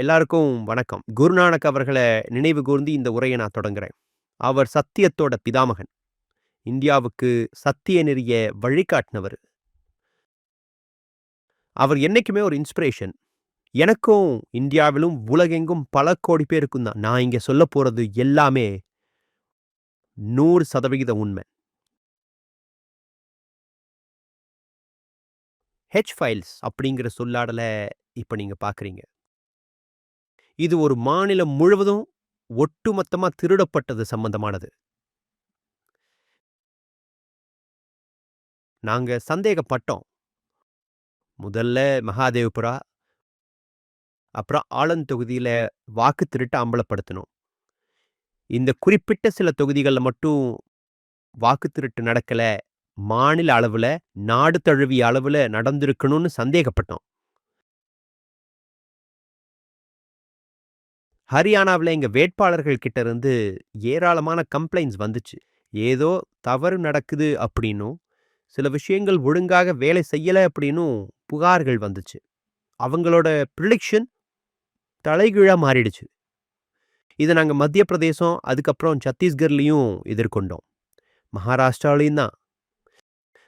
எல்லாருக்கும் வணக்கம். குருநானக் அவர்களை நினைவு கூர்ந்து இந்த உரையை நான் தொடங்குறேன். அவர் சத்தியத்தோட பிதாமகன். இந்தியாவுக்கு சத்திய நெறிய வழிகாட்டினவர் அவர் என்னைக்குமே ஒரு இன்ஸ்பிரேஷன். எனக்கும் இந்தியாவிலும், உலகெங்கும் பல கோடி பேருக்கும் தான். நான் இங்க சொல்ல போறது எல்லாமே 100% உண்மை. ஹெச் ஃபைல்ஸ் அப்படிங்கிற சொல்லாடல இப்ப நீங்க பார்க்குறீங்க. இது ஒரு மாநிலம் முழுவதும் ஒட்டுமொத்தமா திருடப்பட்டது சம்பந்தமானது. நாங்க சந்தேகப்பட்டோம். முதல்ல மகாதேவ்புரா அப்புறம் ஆளந்த் தொகுதியில வாக்கு திருட்ட அம்பலப்படுத்தணும். இந்த குறிப்பிட்ட சில தொகுதிகள்ல மட்டும் வாக்கு திருட்டு நடக்கல. மாநில அளவுல, நாடு தழுவிய அளவுல நடந்திருக்கணும்னு சந்தேகப்பட்டோம். ஹரியானாவில் எங்கள் வேட்பாளர்கள் கிட்ட இருந்து ஏராளமான கம்ப்ளைண்ட்ஸ் வந்துச்சு. ஏதோ தவறு நடக்குது அப்படின்னும், சில விஷயங்கள் ஒழுங்காக வேலை செய்யலை அப்படின்னும் புகார்கள் வந்துச்சு. அவங்களோட ப்ரிடிக்ஷன் தலைகீழா மாறிடுச்சு. இதை நாங்கள் மத்திய பிரதேசம், அதுக்கப்புறம் சத்தீஸ்கர்லேயும் எதிர்கொண்டோம். மகாராஷ்டிராலையும் தான்.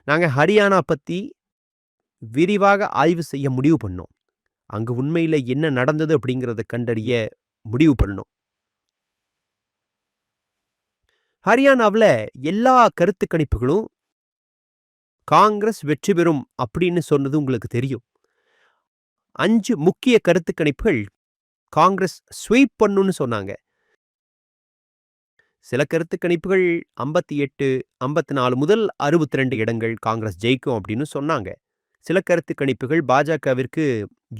நாங்கள் ஹரியானா பற்றி விரிவாக ஆய்வு செய்ய முடிவு பண்ணோம். அங்கே உண்மையில் என்ன நடந்தது அப்படிங்கிறத கண்டறிய முடிவு பண்ணணும் ஹரியானாவுல எல்லா கருத்து கணிப்புகளும் காங்கிரஸ் வெற்றி பெறும் அப்படின்னு சொன்னது உங்களுக்கு தெரியும். அஞ்சு முக்கிய கருத்து கணிப்புகள் காங்கிரஸ் ஸ்வீப் பண்ணுன்னு சொன்னாங்க. சில கருத்து கணிப்புகள் 58, 54 முதல் 62 இடங்கள் காங்கிரஸ் ஜெயிக்கும் அப்படின்னு சொன்னாங்க. சில கருத்து கணிப்புகள் பாஜகவிற்கு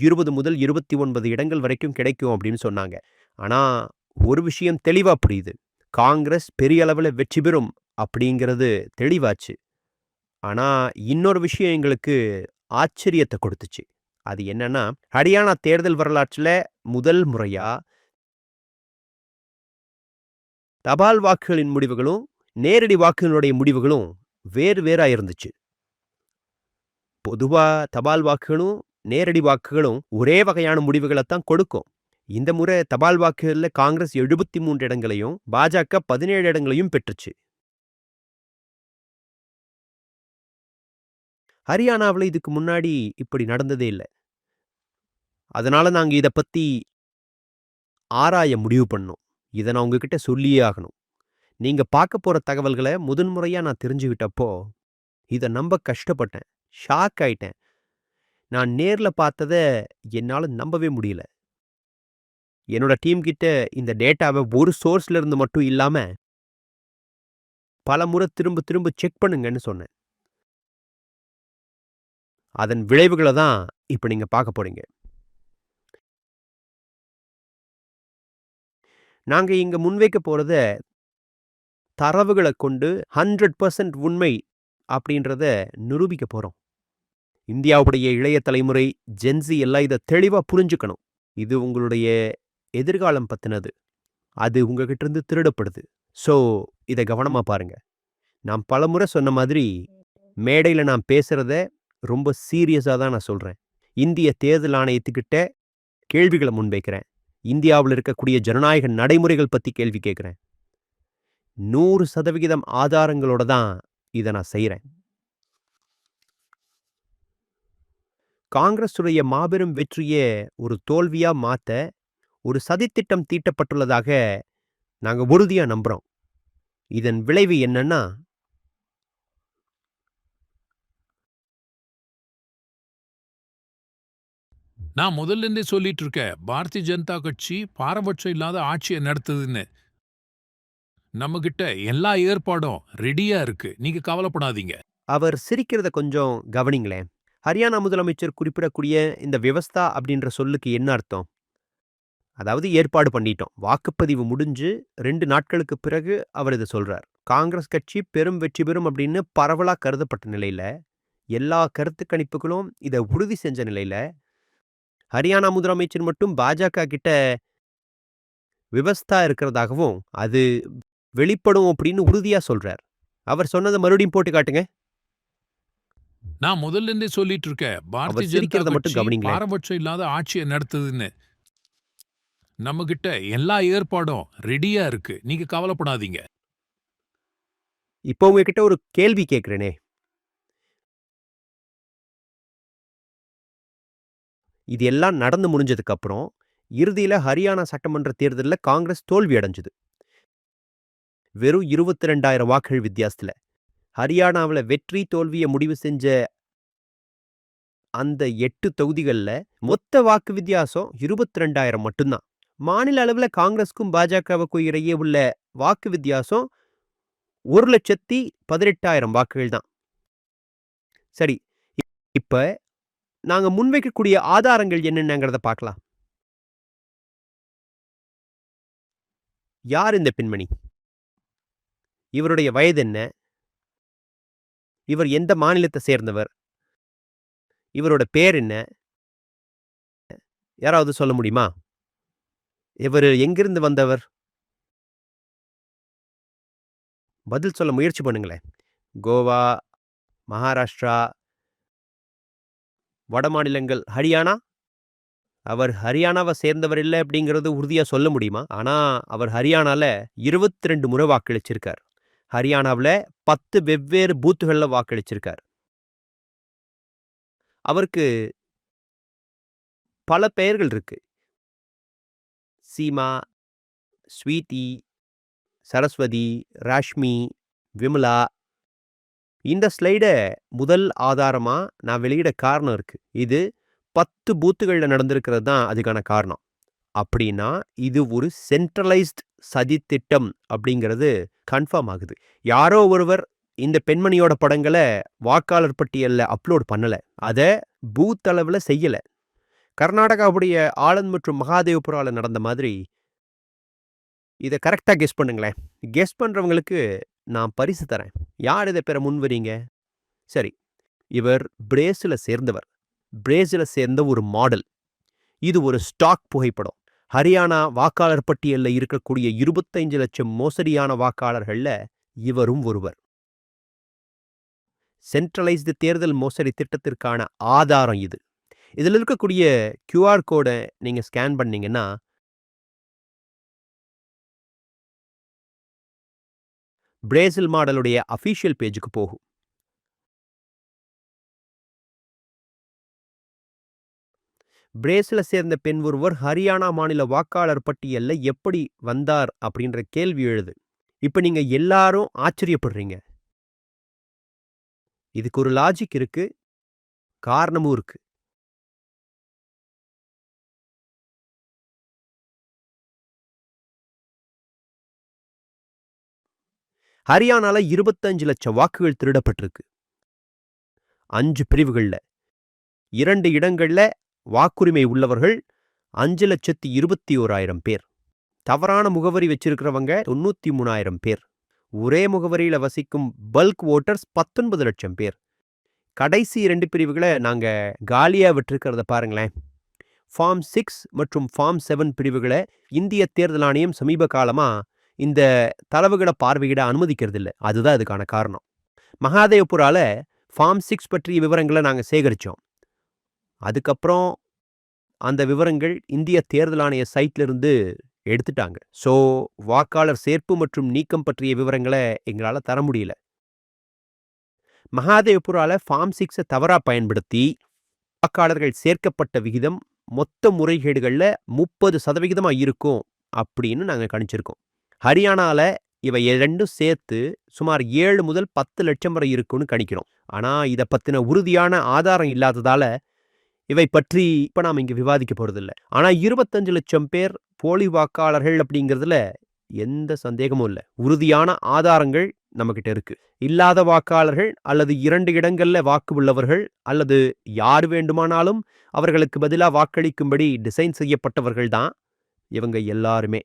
20 முதல் 29 இடங்கள் வரைக்கும் கிடைக்கும் அப்படின்னு சொன்னாங்க. ஆனா ஒரு விஷயம் தெளிவா புரியுது. காங்கிரஸ் பெரிய அளவுல வெற்றி பெறும் அப்படிங்கிறது தெளிவாச்சு. ஆனா இன்னொரு விஷயம் எங்களுக்கு ஆச்சரியத்தை கொடுத்துச்சு. அது என்னன்னா, ஹரியானா தேர்தல் வரலாற்றுல முதல் முறையா தபால் வாக்குகளின் முடிவுகளும், நேரடி வாக்குகளுடைய முடிவுகளும் வேறு வேறா இருந்துச்சு. பொதுவா தபால் வாக்குகளும், நேரடி வாக்குகளும் ஒரே வகையான முடிவுகளத்தான் கொடுக்கும். இந்த முறை தபால் வாக்குகள்ல காங்கிரஸ் 73 இடங்களையும், பாஜக 17 இடங்களையும் பெற்றுச்சு. ஹரியானாவுல இதுக்கு முன்னாடி இப்படி நடந்ததே இல்ல. அதனால நாங்க இத பத்தி ஆராய முடிவு பண்ணோம். இத நான் உங்ககிட்ட சொல்லியே ஆகணும். நீங்க பார்க்க போற தகவல்களை முதன்முறையாக நான் தெரிஞ்சுகிட்டப்போ, இத நம்ப கஷ்டப்பட்டேன். ஷாக் ஆயிட்டேன். நான் நேரில் பார்த்தத என்னால் நம்பவே முடியல. என்னோட டீம் கிட்ட இந்த டேட்டாவை ஒரு சோர்ஸ்ல இருந்து மட்டும் இல்லாம பலமுறை திரும்ப திரும்ப செக் பண்ணுங்கன்னு சொன்னேன். அதன் விளைவுகளை தான் இப்ப நீங்க பார்க்க போறீங்க. நாங்க இங்க முன்வைக்க போறத தரவுகளை கொண்டு 100% உண்மை அப்படின்றத நிரூபிக்க போறோம். இந்தியாவுடைய இளைய தலைமுறை ஜென்ஸி எல்லாம் இத தெளிவா புரிஞ்சுக்கணும். இது உங்களுடைய எதிர்காலம் பத்தினது. அது உங்ககிட்ட இருந்து திருடப்படுது. சோ இத கவனமா பாருங்க. நான் பலமுறை சொன்ன மாதிரி மேடையில நான் பேசுறத ரொம்ப சீரியஸா தான் நான் சொல்றேன். இந்திய தேர்தல் ஆணையத்துக்கிட்ட கேள்விகளை முன்வைக்கிறேன். இந்தியாவுல இருக்கக்கூடிய ஜனநாயக நடைமுறைகள் பத்தி கேள்வி கேட்குறேன் நூறு சதவிகிதம் ஆதாரங்களோட தான் இத நான் செய்கிறேன் காங்கிரசுடைய மாபெரும் வெற்றிய ஒரு தோல்வியா மாத்த ஒரு சதித்திட்டம் தீட்டப்பட்டுள்ளதாக நாங்க உறுதியா நம்புறோம். இதன் விளைவு என்னன்னா நான் முதல்ல இருந்தே சொல்லிட்டு இருக்கேன். பாரதிய ஜனதா கட்சி பாரபட்சம் இல்லாத ஆட்சிய நடத்துதுன்னு. நம்மகிட்ட எல்லா ஏற்பாடும் ரெடியா இருக்கு. நீங்க கவலைப்படாதீங்க. அவர் சிரிக்கிறத கொஞ்சம் கவனிங்களேன். ஹரியானா முதலமைச்சர் குறிப்பிடக்கூடிய இந்த விவஸ்தா அப்படின்ற சொல்லுக்கு என்ன அர்த்தம்? அதாவது ஏற்பாடு பண்ணிட்டோம். வாக்குப்பதிவு முடிஞ்சு ரெண்டு நாட்களுக்கு பிறகு அவர் இதை சொல்கிறார் காங்கிரஸ் கட்சி பெரும் வெற்றி பெறும் அப்படின்னு பரவலாக கருதப்பட்ட நிலையில் எல்லா கருத்து கணிப்புகளும் இதை உறுதி செஞ்ச நிலையில் ஹரியானா முதலமைச்சர் மட்டும் பாஜக கிட்ட விவஸ்தா இருக்கிறதாகவும், அது வெளிப்படும் அப்படின்னு உறுதியாக சொல்கிறார் அவர் சொன்னதை மறுபடியும் போட்டு காட்டுங்க. நான் முதல்ல இருந்தே சொல்லிட்டு இருக்கேன். பாரதிய ஜனதா கட்சி. பாரபட்சம் இல்லாத ஆட்சிய நடத்துதுன்னு. நம்மகிட்ட எல்லா ஏற்பாடும் ரெடியா இருக்கு நீங்க கவலைப்படாதீங்க இப்போ உங்ககிட்ட ஒரு கேள்வி கேட்கிறேனே இது எல்லாம் நடந்து முடிஞ்சதுக்கு அப்புறம் இறுதியில ஹரியானா சட்டமன்ற தேர்தல்ல காங்கிரஸ் தோல்வி அடைஞ்சது வெறும் இருபத்தி ரெண்டாயிரம் வாக்குகள் வித்தியாசத்துல ஹரியானாவில் வெற்றி தோல்வியை முடிவு செஞ்ச அந்த எட்டு தொகுதிகளில் மொத்த வாக்கு வித்தியாசம் இருபத்தி ரெண்டாயிரம் மட்டும்தான். மாநில அளவில் காங்கிரஸுக்கும் பாஜகவுக்கும் இடையே உள்ள வாக்கு வித்தியாசம் ஒரு லட்சத்தி பதினெட்டாயிரம் வாக்குகள் தான். சரி இப்போ நாங்கள் முன்வைக்கக்கூடிய ஆதாரங்கள் என்னென்னங்கிறத பார்க்கலாம். யார் இந்த பெண்மணி? இவருடைய வயது என்ன? இவர் எந்த மாநிலத்தை சேர்ந்தவர்? இவரோட பேர் என்ன? யாராவது சொல்ல முடியுமா? இவர் எங்கிருந்து வந்தவர்? பதில் சொல்ல முயற்சி பண்ணுங்களேன். கோவா மகாராஷ்டிரா வட மாநிலங்கள் ஹரியானா? அவர் ஹரியானாவை சேர்ந்தவர் இல்லை அப்படிங்கிறது உறுதியாக சொல்ல முடியுமா? ஆனால் அவர் ஹரியானால இருபத்தி ரெண்டு முறை வாக்களிச்சிருக்கார். ஹரியானாவில் பத்து வெவ்வேறு பூத்துகளில் வாக்களிச்சிருக்கார். அவருக்கு பல பெயர்கள் இருக்கு. சீமா ஸ்வீதி சரஸ்வதி ராஷ்மி விமலா. இந்த ஸ்லைடை முதல் ஆதாரமாக நான் வெளியிட காரணம் இருக்குது இது பத்து பூத்துகளில் நடந்திருக்கிறது தான் அதுக்கான காரணம். அப்படின்னா இது ஒரு சென்ட்ரலைஸ்ட் சதி திட்டம் அப்படிங்கிறது கன்ஃபார்ம் ஆகுது. யாரோ ஒருவர் இந்த பெண்மணியோட படங்களை வாக்காளர் பட்டியலில் அப்லோட் பண்ணல. அதை பூத் அளவில் செய்யல. கர்நாடகாவுடைய ஆனந்த் மற்றும் மகாதேவபுரால நடந்த மாதிரி இதை கரெக்டாக கெஸ் பண்ணுங்களேன். கெஸ் பண்ணுறவங்களுக்கு நான் பரிசு தரேன். யார் இதை பெற முன்வரீங்க? சரி இவர் பிரேசில் சேர்ந்தவர். பிரேசிலை சேர்ந்த ஒரு மாடல் இது ஒரு ஸ்டாக் புகைப்படம். ஹரியானா வாக்காளர் பட்டியலில் இருக்கக்கூடிய இருபத்தைந்து லட்சம் மோசடியான வாக்காளர்களில் இவரும் ஒருவர். சென்ட்ரலைஸ்டு தேர்தல் மோசடி திட்டத்திற்கான ஆதாரம் இது. இதில் இருக்கக்கூடிய கியூஆர் கோடை நீங்கள் ஸ்கேன் பண்ணீங்கன்னா பிரேசில் மாடலுடைய அஃபீஷியல் பேஜுக்கு போகும். பிரேசில சேர்ந்த பெண் ஒருவர் ஹரியானா மாநில வாக்காளர் பட்டியல்ல எப்படி வந்தார் அப்படின்ற கேள்வி எழுது. இப்ப நீங்க எல்லாரும் ஆச்சரியப்படுறீங்க. இதுக்கு ஒரு லாஜிக் இருக்கு காரணமும் இருக்கு. ஹரியானால இருபத்தஞ்சு லட்சம் வாக்குகள் திருடப்பட்டிருக்கு. அஞ்சு பிரிவுகள்ல. இரண்டு இடங்கள்ல வாக்குரிமை உள்ளவர்கள் அஞ்சு லட்சத்தி இருபத்தி ஓராயிரம் பேர். தவறான முகவரி வச்சிருக்கிறவங்க தொண்ணூத்தி மூணாயிரம் பேர். ஒரே முகவரியில வசிக்கும் பல்க் ஓட்டர்ஸ் பத்தொன்பது லட்சம் பேர். கடைசி இரண்டு பிரிவுகளை நாங்க காலியா விட்டிருக்கிறத பாருங்களேன். ஃபார்ம் சிக்ஸ் மற்றும் ஃபார்ம் செவன் பிரிவுகளை இந்திய தேர்தல் ஆணையம் சமீப காலமா இந்த தரவுகளை பார்வையிட அனுமதிக்கிறது இல்லை அதுதான் அதுக்கான காரணம். மகாதேவபுரால ஃபார்ம் சிக்ஸ் பற்றிய விவரங்களை நாங்கள் சேகரித்தோம் அதுக்கப்புறம் அந்த விவரங்கள் இந்திய தேர்தல் ஆணைய சைட்லருந்து எடுத்துட்டாங்க. ஸோ வாக்காளர் சேர்ப்பு மற்றும் நீக்கம் பற்றிய விவரங்களை எங்களால் தர முடியல. மகாதேவபுரால ஃபார்ம் சிக்ஸை தவறாக பயன்படுத்தி வாக்காளர்கள் சேர்க்கப்பட்ட விகிதம் மொத்த முறைகேடுகளில் முப்பது சதவிகிதமாக இருக்கும் அப்படின்னு நாங்கள் கணிச்சிருக்கோம். ஹரியானால இவை ரெண்டும் சேர்த்து சுமார் ஏழு முதல் பத்து லட்சம் வரை இருக்கும்னு கணிக்கிறோம். ஆனால் இதை பற்றின உறுதியான ஆதாரம் இல்லாததால் இவை பற்றி இப்போ நாம் இங்கே விவாதிக்க போகிறதில்ல ஆனால் இருபத்தஞ்சு லட்சம் பேர் போலி வாக்காளர்கள் அப்படிங்கிறதுல எந்த சந்தேகமும் இல்லை. உறுதியான ஆதாரங்கள் நம்மக்கிட்ட இருக்கு. இல்லாத வாக்காளர்கள் அல்லது இரண்டு இடங்கள்ல வாக்கு உள்ளவர்கள் அல்லது யார் வேண்டுமானாலும் அவர்களுக்கு பதிலாக வாக்களிக்கும்படி டிசைன் செய்யப்பட்டவர்கள் தான் இவங்க எல்லாருமே.